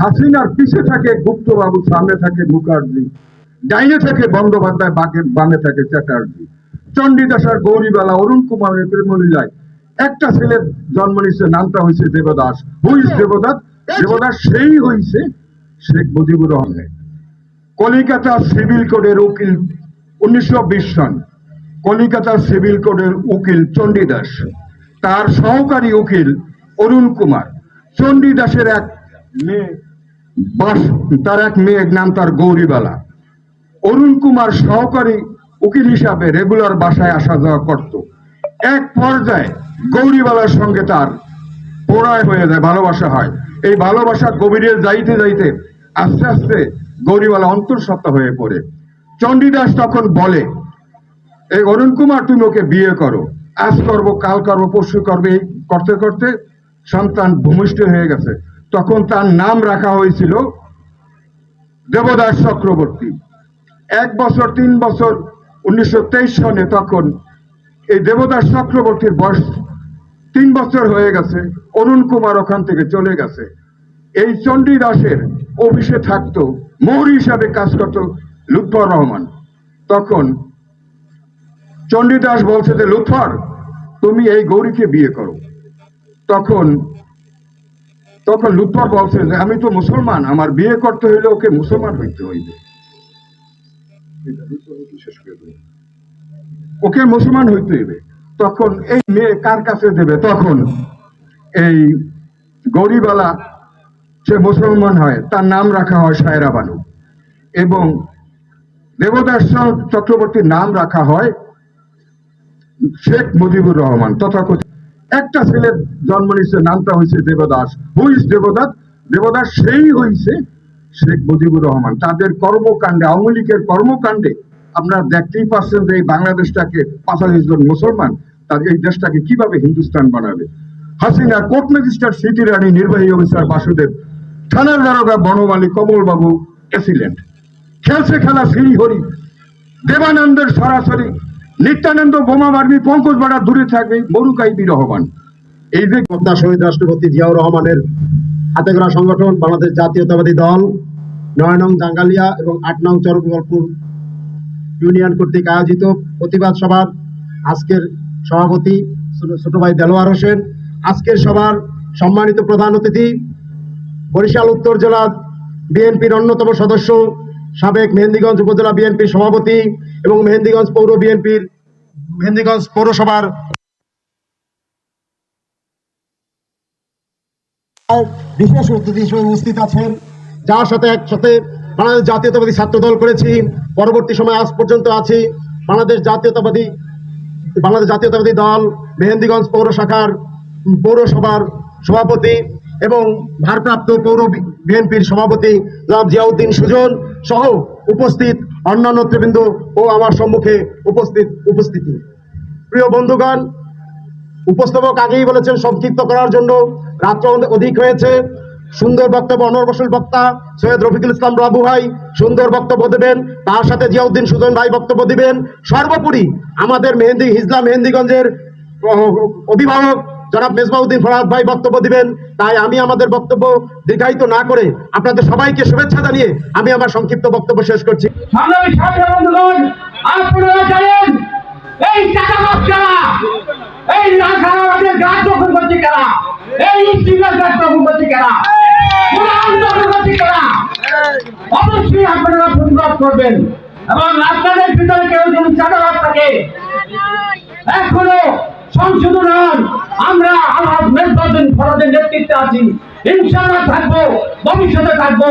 হাসিনার পিছে থাকে গুপ্তবাবু সামনে থাকে মুখার্জি ডাইনে থাকে বন্দ্যোপাধ্যায় বাকে বামে থাকে চ্যাটার্জি। চণ্ডীদাস আর গৌরীবালা অরুণ কুমারের প্রেমলীলায় একটা ছেলের জন্ম নিচ্ছে নামটা হয়েছে দেবদাস। হুইস দেবদাস? দেবদাস সেই হয়েছে শেখ মুজিবুর রহমান। কলিকাতা সিভিল কোডের উকিল উনিশশো বিশ সন কলিকাতা সিভিল কোডের উকিল চণ্ডীদাস। তার সহকারী উকিল অরুণ কুমার। চণ্ডীদাসের এক মেয়ে, বাস, তার এক মেয়ের নাম তার গৌরীবালা। অরুণ কুমার সহকারী উকিল হিসাবে রেগুলার বাসায় আসা যাওয়া করত। এক পর্যায়ে গৌরীবালার সঙ্গে তার প্রণয় হয়ে যায়, ভালোবাসা হয়। এই ভালোবাসা গভীরে যাইতে যাইতে আস্তে আস্তে গৌরীবালা অন্তঃসত্ত্বা হয়ে পড়ে। চণ্ডীদাস তখন বলে, এই অরুণ কুমার, তুমি ওকে বিয়ে করো। আজ করব, কাল করব, পরশু করবে। এই করতে করতে সন্তান ভূমিষ্ঠ হয়ে গেছে। তখন তার নাম রাখা হয়েছিল দেবদাস চক্রবর্তী। এক বছর, তিন বছর, উনিশশো তেইশ সনে তখন এই দেবদাস চক্রবর্তীর বয়স তিন বছর হয়ে গেছে, অরুণ কুমার ওখান থেকে চলে গেছে। এই চণ্ডীদাসের অফিসে থাকতো মোহর হিসাবে কাজ করত লুৎফর রহমান। তখন চণ্ডীদাস বলছে যে, লুৎফর, তুমি এই গৌরীকে বিয়ে করো। তখন তখন লুৎফর বলছে যে, আমি তো মুসলমান, আমার বিয়ে করতে হইলে ওকে মুসলমান হইতে হইবে। ওকে মুসলমান হইতে হইবে। তখন এই মেয়ে কার কাছে দেবে? তখন এই গৌরীবালা সে মুসলমান হয়, তার নাম রাখা হয় সায়রা বানু। এবং দেবদাস চক্রবর্তীর নাম রাখা হয় শেখ মুজিবুর রহমান, তথাকথিত একটা ছেলের জন্ম নিচ্ছে নামটা হয়েছে দেবদাস। হুইস দেবদাস? দেবদাস সেই হয়েছে শেখ মুজিবুর রহমান। তাদের কর্মকাণ্ডে, আওয়ামী লীগের কর্মকাণ্ডে আপনারা দেখতেই পাচ্ছেন যে এই বাংলাদেশটাকে পাঁচালিশ জন মুসলমান, তার এই দেশটাকে কীভাবে হিন্দুস্তান বানাবে। Hasina court magistrate, city Rani, নির্বাহী অফিসার বাসুদেব, থানার দারোগা বনমালী কমল বাবু এসিলেন্ট খেলছে খেলা শ্রীহরি। দেবানন্দের সরাসরি নিত্যানন্দ বোমা মারবি পঙ্কজ বাড়া দূরে থাকবে মরুকাই রহমান এই যে বক্তা শহীদ রাষ্ট্রপতি জিয়াউর রহমানের হাতে গড়া সংগঠন, বাংলাদেশ জাতীয়তাবাদী দল, নয় নং জাঙ্গালিয়া এবং আট নং চরগোপালপুর ইউনিয়ন কর্তৃক আয়োজিত প্রতিবাদ সভার আজকের সভাপতি ছোট ভাই দেলোয়ার হোসেন, আজকের সভার সম্মানিত প্রধান অতিথি বরিশাল উত্তর জেলা বিএনপির অন্যতম সদস্য, সাবেক মেহেন্দিগঞ্জ উপজেলা বিএনপির সভাপতি এবং মেহেন্দিগঞ্জ পৌর বিএনপির মেহেন্দিগঞ্জ পৌরসভার বিশেষ অতিথি হিসেবে উপস্থিত আছেন। যার সাথে একসাথে বাংলাদেশ জাতীয়তাবাদী ছাত্র দল করেছি। পরবর্তী সময় আজ পর্যন্ত আছি। বাংলাদেশ জাতীয়তাবাদী বাংলাদেশ জাতীয়তাবাদী দল, মেহেন্দিগঞ্জ পৌর শাখার পৌরসভার সভাপতি এবং ভারপ্রাপ্ত পৌর বিএনপির সভাপতি জিয়াউদ্দিন সুজন সহ উপস্থিত অন্যান্য নেতৃবৃন্দ ও আমার সম্মুখে উপস্থিত উপস্থিতি। প্রিয় বন্ধুগণ, উপস্থাপক আগেই বলেছেন সংক্ষিপ্ত করার জন্য। রাত্র অধিক হয়েছে। সুন্দর বক্তব্য অনর্বশীল বক্তা সৈয়দ রফিকুল ইসলাম রাবু ভাই সুন্দর বক্তব্য দেবেন। তার সাথে জিয়াউদ্দিন সুজন ভাই বক্তব্য দিবেন। সর্বোপরি আমাদের মেহেন্দি হিজলা মেহেন্দিগঞ্জের অভিভাবক জনাব মেজবাউদ্দিন ফরাদ ভাই বক্তব্য দিবেন, তাই আমি আমাদের বক্তব্য দীর্ঘায়িত না করে আপনাদের সবাইকে শুভেচ্ছা জানিয়ে আমি আমার সংক্ষিপ্ত বক্তব্য শেষ করছি। এই এই এই অবশ্যই করবেন এবং কেউ থাকে, এখনও সংশোধন হন। আমরা আমার মেজবাদ ফরাদের নেতৃত্বে আছি। ইনশাআল্লাহ থাকব ভবিষ্যতে থাকব।